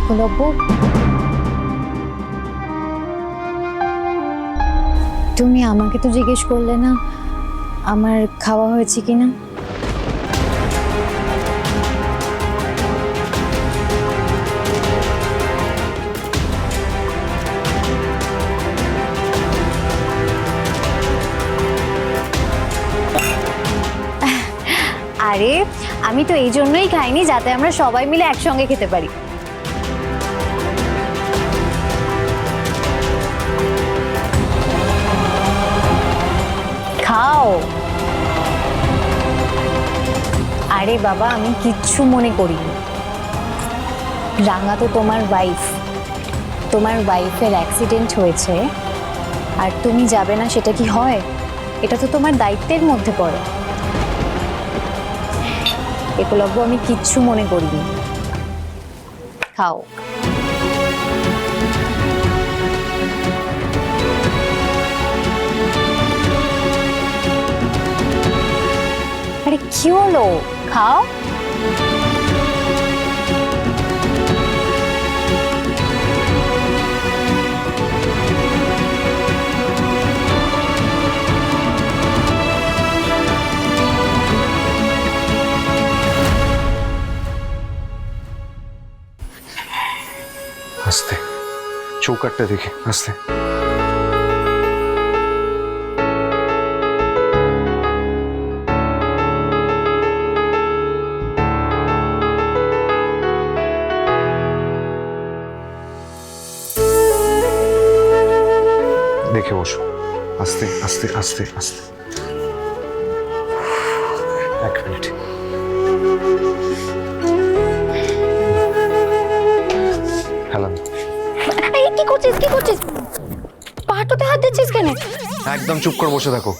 একলব্য তুমি আমাকে তো জিজ্ঞেস করলে না, আমার খাওয়া হয়েছে কিনা? আরে, আমি তো এই জন্যই খাইনি যাতে আমরা সবাই মিলে একসঙ্গে খেতে পারি। আরে বাবা, আমি কিচ্ছু মনে করিনি। রাঙা তো তোমার ওয়াইফ তোমার ওয়াইফের অ্যাক্সিডেন্ট হয়েছে, আর তুমি যাবে না, সেটা কি হয়? এটা তো তোমার দায়িত্বের মধ্যে পড়ে। একলব্য, আমি কিচ্ছু মনে করিনি। খাও। আরে কি হলো খাও আস্তে চৌকাটটা দেখে আস্তে দেখে বসো। আস্তে আস্তে আস্তে আস্তে। এক মিনিট। হেলান। এই কি করছিস কি করছিস? পাহাড়টাতে হাত দিচ্ছিস কেন? একদম চুপ করে বসে থাকো।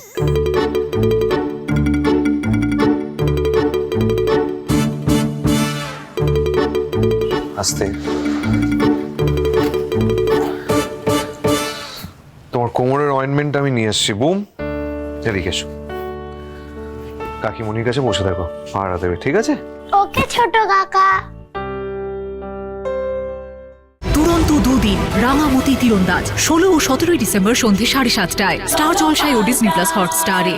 আস্তে। কোমরের অয়েন্টমেন্ট আমি নিয়ে এসেছি। বুম। এদিকে এসো। কাকিমণির কাছে বসে থাকো। পাহারা দেবে ঠিক আছে? ওকে ছোট কাকা। দুরন্ত দুদিন রাঙামতি তীরন্দাজ ষোলো ও সতেরোই ডিসেম্বর সন্ধ্যে সাড়ে সাতটায় স্টার জলসায় ও ডিসনি প্লাস হটস্টারে।